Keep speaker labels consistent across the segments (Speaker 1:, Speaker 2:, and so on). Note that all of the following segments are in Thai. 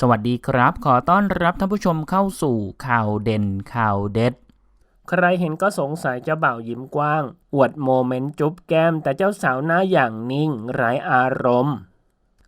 Speaker 1: สวัสดีครับ ขอต้อนรับท่านผู้ชมเข้าสู่ข่าวเด่นข่าวเด็ด ใครเห็นก็สงสัยเจ้าบ่าวยิ้มกว้าง อวดโมเมนต์จุ๊บแก้ม แต่เจ้าสาวหน้าอย่างนิ่งไร้อารมณ์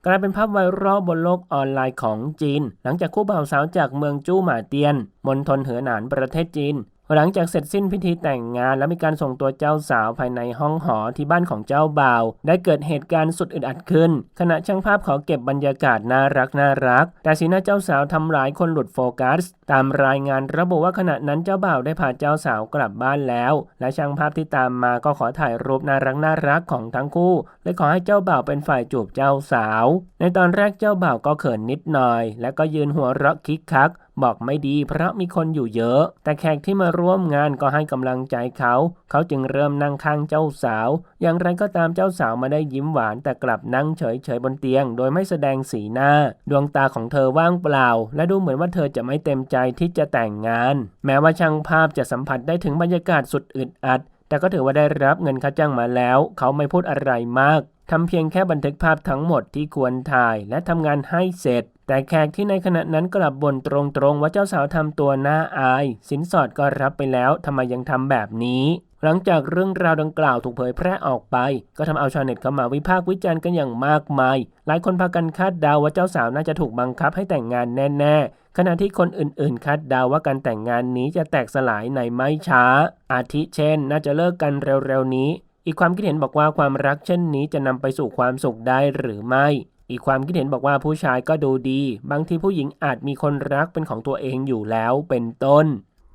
Speaker 1: กลายเป็นภาพไวรัลบนโลกออนไลน์ของจีน หลังจากคู่บ่าวสาวจากเมืองจู้หมาเตียนมณฑลเหอหนานประเทศจีน หลังจากเสร็จสิ้นพิธีแต่งงาน และมีการส่งตัวเจ้าสาวภายในห้องหอที่บ้านของเจ้าบ่าว ได้เกิดเหตุการณ์สุดอึดอัดขึ้น ขณะช่างภาพขอเก็บบรรยากาศน่ารักน่ารัก แต่สีหน้าเจ้าสาวทำร้ายคนหลุดโฟกัส ตามรายงานระบุว่าขณะนั้นเจ้าบ่าวได้พาเจ้าสาวกลับบ้านแล้ว และช่างภาพที่ตามมาก็ขอถ่ายรูปน่ารักน่ารักของทั้งคู่ และขอให้เจ้าบ่าวเป็นฝ่ายจูบเจ้าสาว ในตอนแรกเจ้าบ่าวก็เขินนิดหน่อย และก็ยืนหัวเราะคิกคัก บอกไม่ดีเพราะมีคนอยู่เยอะ แต่แขกที่มาร่วมงานก็ให้กำลังใจเขา เขาจึงเริ่มนั่งข้างเจ้าสาว อย่างไรก็ตามเจ้าสาวมาได้ยิ้มหวานแต่กลับนั่งเฉยๆบนเตียง โดยไม่แสดงสีหน้า ดวงตาของเธอว่างเปล่า และดูเหมือนว่าเธอจะไม่เต็มใจที่จะแต่งงาน แม้ว่าช่างภาพจะสัมผัสได้ถึงบรรยากาศสุดอึดอัด แต่ก็ถือว่าได้รับเงินค่าจ้างมาแล้ว เขาไม่พูดอะไรมากทำเพียงแค่บันทึกภาพทั้งหมดที่ควรถ่ายและทำงานให้เสร็จ แต่แขกที่ในขณะนั้นกลับบ่นตรงๆ ว่าเจ้าสาวทำตัวน่าอาย สินสอดก็รับไปแล้วทำไมยังทำแบบนี้ หลังจากเรื่องราวดังกล่าวถูกเผยแพร่ออกไป ก็ทำเอาชาวเน็ตเข้ามาวิพากษ์วิจารณ์กันอย่างมากมาย หลายคนพากันคาดเดาว่าเจ้าสาวน่าจะถูกบังคับให้แต่งงานแน่ๆ ขณะที่คนอื่นๆ คาดเดาว่าการแต่งงานนี้จะแตกสลายในไม่ช้า อาทิเช่น น่าจะเลิกกันเร็วๆนี้ อีกความคิดเห็นบอกว่าความรักเช่นนี้จะนำไปสู่ความสุขได้หรือไม่ อีกความคิดเห็นบอกว่าผู้ชายก็ดูดี บางทีผู้หญิงอาจมีคนรักเป็นของตัวเองอยู่แล้วเป็นต้น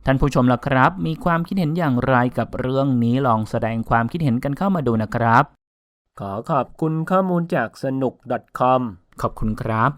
Speaker 1: ท่านผู้ชมล่ะครับ มีความคิดเห็นอย่างไรกับเรื่องนี้ลองแสดงความคิดเห็นกันเข้ามาดูนะครับ ขอขอบคุณข้อมูลจากสนุก .com ขอบคุณครับ